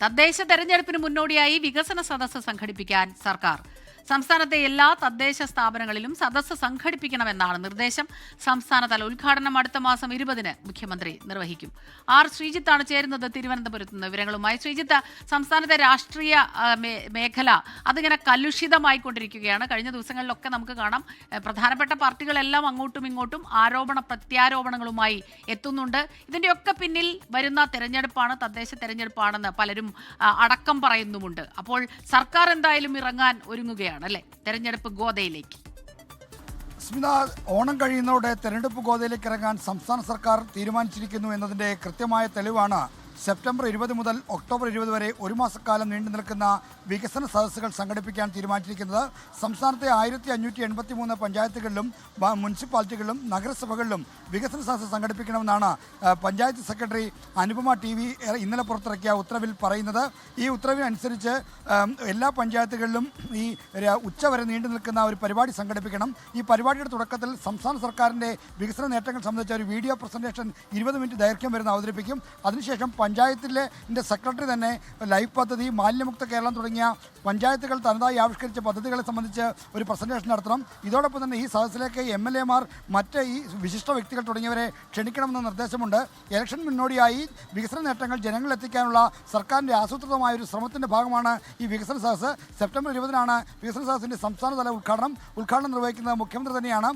തദ്ദേശ തെരഞ്ഞെടുപ്പിന് മുന്നോടിയായി വികസന സദസ്സ് സംഘടിപ്പിക്കാൻ സർക്കാർ സംസ്ഥാനത്തെ എല്ലാ തദ്ദേശ സ്ഥാപനങ്ങളിലും സദസ്സ് സംഘടിപ്പിക്കണമെന്നാണ് നിർദ്ദേശം. സംസ്ഥാനതല ഉദ്ഘാടനം അടുത്ത മാസം ഇരുപതിന് മുഖ്യമന്ത്രി നിർവഹിക്കും. ആർ ശ്രീജിത്താണ് ചേരുന്നത് തിരുവനന്തപുരത്ത് നിന്ന് വിവരങ്ങളുമായി. ശ്രീജിത്ത് സംസ്ഥാനത്തെ രാഷ്ട്രീയ മേഖല അതിങ്ങനെ കലുഷിതമായിക്കൊണ്ടിരിക്കുകയാണ്. കഴിഞ്ഞ ദിവസങ്ങളിലൊക്കെ നമുക്ക് കാണാം പ്രധാനപ്പെട്ട പാർട്ടികളെല്ലാം അങ്ങോട്ടും ഇങ്ങോട്ടും ആരോപണ പ്രത്യാരോപണങ്ങളുമായി എത്തുന്നുണ്ട്. ഇതിന്റെയൊക്കെ പിന്നിൽ വരുന്ന തെരഞ്ഞെടുപ്പാണ് തദ്ദേശ തെരഞ്ഞെടുപ്പാണെന്ന് പലരും അടക്കം പറയുന്നുമുണ്ട്. അപ്പോൾ സർക്കാർ എന്തായാലും ഇറങ്ങാൻ ഒരുങ്ങുകയാണ്. അല്ലെ? തെരഞ്ഞെടുപ്പ് ഗോതയിലേക്ക് സ്മിത ഓണം കഴിയുന്നതോടെ തെരഞ്ഞെടുപ്പ് ഗോതയിലേക്ക് ഇറങ്ങാൻ സംസ്ഥാന സർക്കാർ തീരുമാനിച്ചിരിക്കുന്നു എന്നതിന്റെ കൃത്യമായ തെളിവാണ് സെപ്റ്റംബർ ഇരുപത് മുതൽ ഒക്ടോബർ ഇരുപത് വരെ ഒരു മാസക്കാലം നീണ്ടു നിൽക്കുന്ന വികസന സദസ്സുകൾ സംഘടിപ്പിക്കാൻ തീരുമാനിച്ചിരിക്കുന്നത് സംസ്ഥാനത്തെ ആയിരത്തി അഞ്ഞൂറ്റി എൺപത്തി മൂന്ന് പഞ്ചായത്തുകളിലും മുനിസിപ്പാലിറ്റികളിലും നഗരസഭകളിലും വികസന സദസ്സ് സംഘടിപ്പിക്കണമെന്നാണ് panchayat secretary Anupama T V ഇന്നലെ പുറത്തിറക്കിയ ഉത്തരവിൽ പറയുന്നത്. ഈ ഉത്തരവിനനുസരിച്ച് എല്ലാ പഞ്ചായത്തുകളിലും ഈ ഉച്ചവരെ നീണ്ടു നിൽക്കുന്ന ഒരു പരിപാടി സംഘടിപ്പിക്കണം. ഈ പരിപാടിയുടെ തുടക്കത്തിൽ സംസ്ഥാന സർക്കാരിന്റെ വികസന നേട്ടങ്ങൾ സംബന്ധിച്ച ഒരു വീഡിയോ പ്രസന്റേഷൻ ഇരുപത് മിനിറ്റ് ദൈർഘ്യം വരുന്ന അവതരിപ്പിക്കും. അതിനുശേഷം പഞ്ചായത്തിലെ സെക്രട്ടറി തന്നെ ലൈഫ് പദ്ധതി മാലിന്യമുക്ത കേരളം തുടങ്ങിയ പഞ്ചായത്തുകൾ തനതായി ആവിഷ്കരിച്ച പദ്ധതികളെ സംബന്ധിച്ച് ഒരു പ്രസന്റേഷൻ നടത്തണം. ഇതോടൊപ്പം തന്നെ ഈ സദസ്സിലേക്ക് എം എൽ എമാർ മറ്റ് ഈ വിശിഷ്ട വ്യക്തികൾ തുടങ്ങിയവരെ ക്ഷണിക്കണമെന്ന നിർദ്ദേശമുണ്ട്. ഇലക്ഷൻ മുന്നോടിയായി വികസന നേട്ടങ്ങൾ ജനങ്ങളിലെത്തിക്കാനുള്ള സർക്കാരിന്റെ ആസൂത്രിതമായ ഒരു ശ്രമത്തിന്റെ ഭാഗമാണ് ഈ വികസന സദസ്സ്. സെപ്റ്റംബർ ഇരുപതിനാണ് വികസന സദസ്സിന്റെ സംസ്ഥാനതല ഉദ്ഘാടനം. ഉദ്ഘാടനം നിർവഹിക്കുന്നത് മുഖ്യമന്ത്രി തന്നെയാണ്.